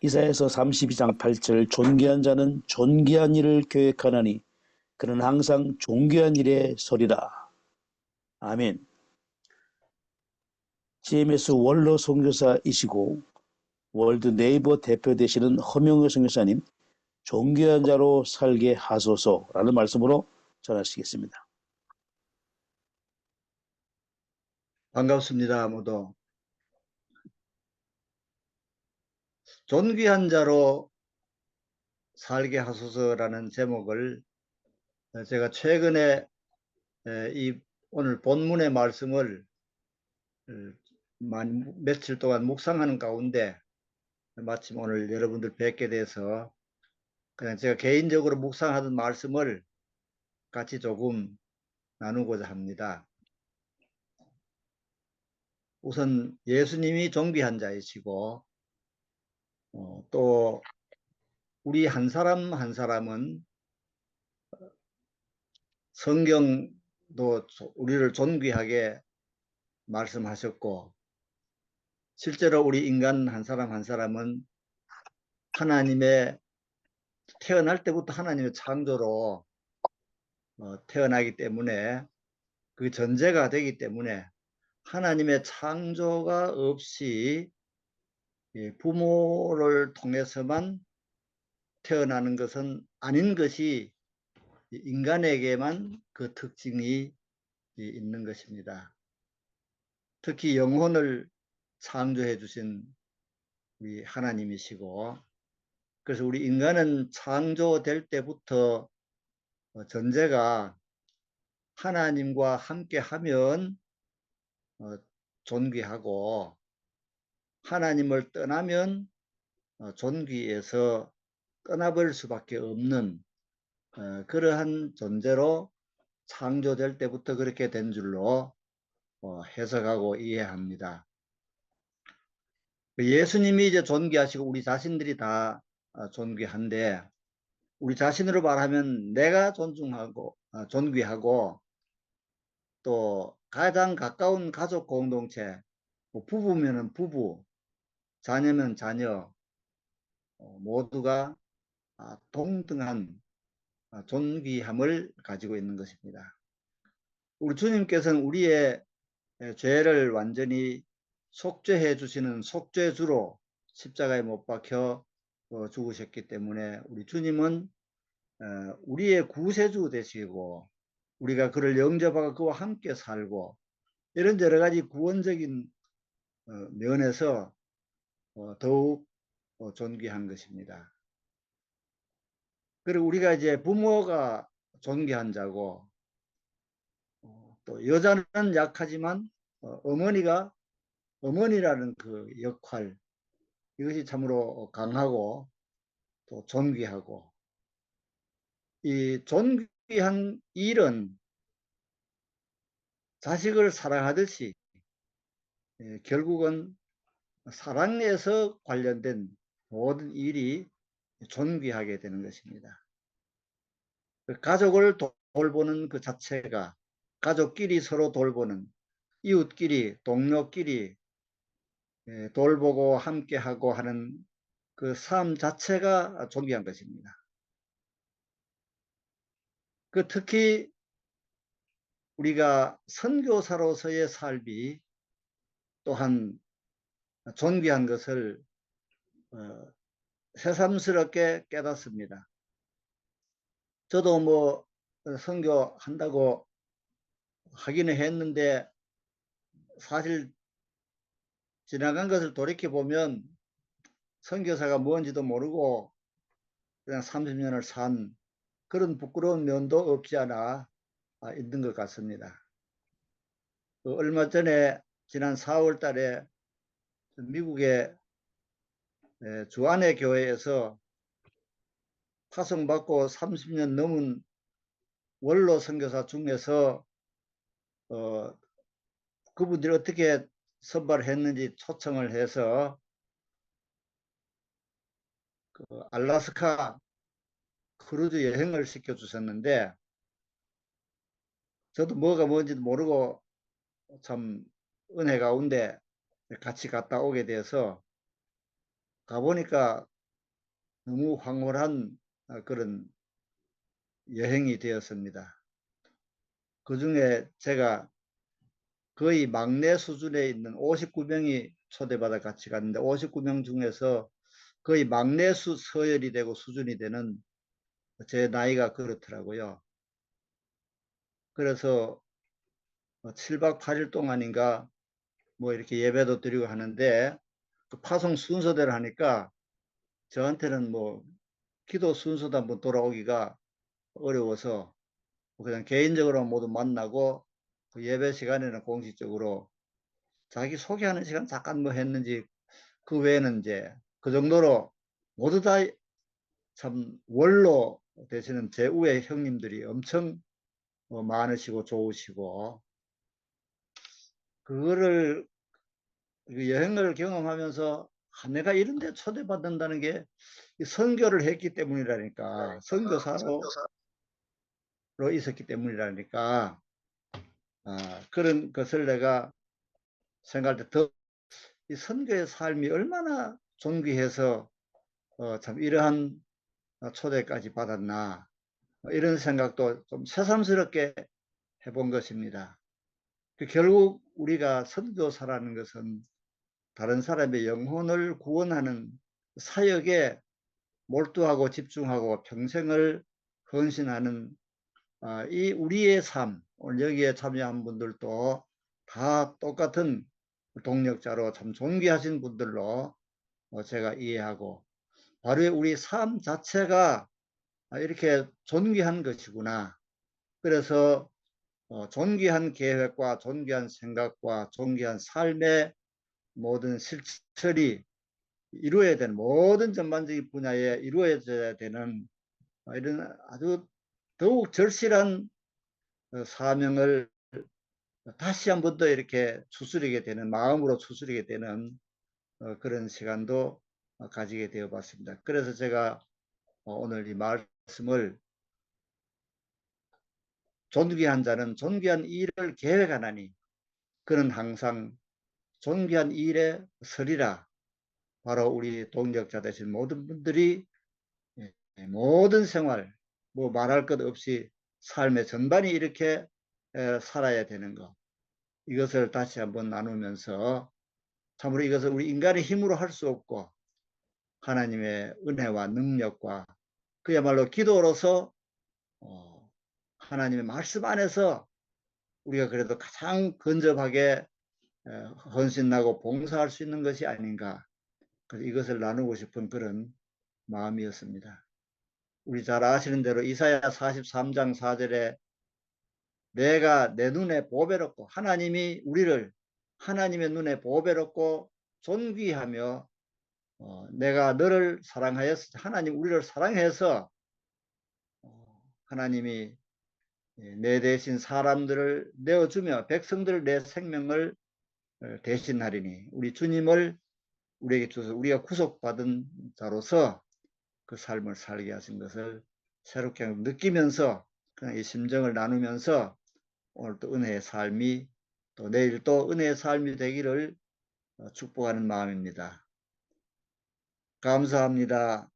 이사에서 32장 8절 존귀한 자는 존귀한 일을 계획하나니 그는 항상 존귀한 일에 서리라. 아멘. GMS 원로 선교사이시고 월드 네이버 대표 되시는 허명호 선교사님 존귀한 자로 살게 하소서라는 말씀으로 전하시겠습니다. 반갑습니다. 모두. 존귀한 자로 살게 하소서라는 제목을 제가 최근에 이 오늘 본문의 말씀을 며칠 동안 묵상하는 가운데 마침 오늘 여러분들 뵙게 돼서 그냥 제가 개인적으로 묵상하던 말씀을 같이 조금 나누고자 합니다. 우선 예수님이 존귀한 자이시고 어, 또 우리 한 사람 한 사람은 성경도 우리를 존귀하게 말씀하셨고 실제로 우리 인간 한 사람 한 사람은 하나님의 태어날 때부터 하나님의 창조로 어, 태어나기 때문에 그 전제가 되기 때문에 하나님의 창조가 없이 부모를 통해서만 태어나는 것은 아닌 것이 인간에게만 그 특징이 있는 것입니다. 특히 영혼을 창조해 주신 우리 하나님이시고 그래서 우리 인간은 창조될 때부터 어, 전제가 하나님과 함께 하면 어, 존귀하고 하나님을 떠나면 어, 존귀에서 떠나버릴 수밖에 없는 그러한 존재로 창조될 때부터 그렇게 된 줄로 해석하고 이해합니다. 예수님이 이제 존귀하시고 우리 자신들이 다 어, 존귀한데 우리 자신으로 말하면 내가 존중하고 어, 존귀하고 또 가장 가까운 가족 공동체 뭐 부부면은 부부 자녀면 자녀 어, 모두가 아, 동등한 존귀함을 가지고 있는 것입니다. 우리 주님께서는 우리의 죄를 완전히 속죄해 주시는 속죄주로 십자가에 못 박혀 어, 죽으셨기 때문에 우리 주님은 어, 우리의 구세주 되시고 우리가 그를 영접하고 그와 함께 살고 이런 여러 가지 구원적인 어, 면에서 더욱 존귀한 것입니다. 그리고 우리가 이제 부모가 존귀한 자고 또 여자는 약하지만 어머니가 어머니라는 그 역할 이것이 참으로 강하고 또 존귀하고 이 존귀한 일은 자식을 사랑하듯이 예, 결국은 사랑에서 관련된 모든 일이 존귀하게 되는 것입니다. 그 가족을 돌보는 그 자체가 가족끼리 서로 돌보는 이웃끼리 동료끼리 예, 돌보고 함께하고 하는 그 삶 자체가 존귀한 것입니다. 그 특히 우리가 선교사로서의 삶이 또한 존귀한 것을 어, 새삼스럽게 깨닫습니다. 저도 뭐 선교한다고 하기는 했는데 사실 지나간 것을 돌이켜 보면 선교사가 뭔지도 모르고 그냥 30년을 산 그런 부끄러운 면도 없지 않아 아, 있는 것 같습니다. 그 얼마 전에 지난 4월 달에 미국의 주안의 교회에서 파송받고 30년 넘은 원로 선교사 중에서 어, 그분들이 어떻게 선발했는지 초청을 해서 그 알라스카 크루즈 여행을 시켜 주셨는데 저도 뭐가 뭔지도 모르고 참 은혜 가운데 같이 갔다 오게 돼서 가보니까 너무 황홀한 아, 그런 여행이 되었습니다. 그 중에 제가 거의 막내 수준에 있는 59명이 초대받아 같이 갔는데 59명 중에서 거의 막내 수 서열이 되고 수준이 되는 제 나이가 그렇더라고요. 그래서 7박 8일 동안인가 뭐 이렇게 예배도 드리고 하는데 그 파송 순서대로 하니까 저한테는 뭐 기도 순서도 한번 돌아오기가 어려워서 그냥 개인적으로 모두 만나고 그 예배 시간에는 공식적으로 자기 소개하는 시간 잠깐 뭐 했는지 그 외에는 이제 그 정도로 모두 다 참 원로 되시는 제 우의 형님들이 엄청 뭐 많으시고 좋으시고 그거를 그 여행을 경험하면서 아, 내가 이런 데 초대받는다는 게이 선교를 했기 때문이라니까. 선교사로 로 있었기 때문이라니까. 아, 그런 것을 내가 생각할 때 더 이 선교의 삶이 얼마나 존귀해서 어, 참 이러한 초대까지 받았나. 뭐 이런 생각도 좀 새삼스럽게 해본 것입니다. 그 결국 우리가 선교사라는 것은 다른 사람의 영혼을 구원하는 사역에 몰두하고 집중하고 평생을 헌신하는 아, 이 우리의 삶, 오늘 여기에 참여한 분들도 다 똑같은 동력자로 참 존귀하신 분들로 어, 제가 이해하고 바로 우리 삶 자체가 아, 이렇게 존귀한 것이구나. 그래서 어, 존귀한 계획과 존귀한 생각과 존귀한 삶의 모든 실천이 이루어야 되는 모든 전반적인 분야에 이루어져야 되는 어, 이런 아주 더욱 절실한 어, 사명을 다시 한 번 더 이렇게 추스리게 되는 마음으로 추스리게 되는 어, 그런 시간도 가지게 되어 봤습니다. 그래서 제가 오늘 이 말씀을 존귀한 자는 존귀한 일을 계획하나니 그는 항상 존귀한 일에 서리라. 바로 우리 동력자 되신 모든 분들이 예, 모든 생활 뭐 말할 것 없이 삶의 전반이 이렇게 살아야 되는 것. 이것을 다시 한번 나누면서 참으로 이것을 우리 인간의 힘으로 할 수 없고 하나님의 은혜와 능력과 그야말로 기도로서 어, 하나님의 말씀 안에서 우리가 그래도 가장 근접하게 헌신하고 봉사할 수 있는 것이 아닌가 이것을 나누고 싶은 그런 마음이었습니다. 우리 잘 아시는 대로 이사야 43장 4절에 내가 내 눈에 보배롭고 하나님이 우리를 하나님의 눈에 보배롭고 존귀하며 어, 내가 너를 사랑하였을 하나님 우리를 사랑해서 어, 하나님이 내 대신 사람들을 내어주며 백성들을 내 생명을 어, 대신하리니 우리 주님을 우리에게 주서 우리가 구속받은 자로서 그 삶을 살게 하신 것을 새롭게 느끼면서 그냥 이 심정을 나누면서 오늘 또 은혜의 삶이 또 내일 또 은혜의 삶이 되기를 어, 축복하는 마음입니다. 감사합니다.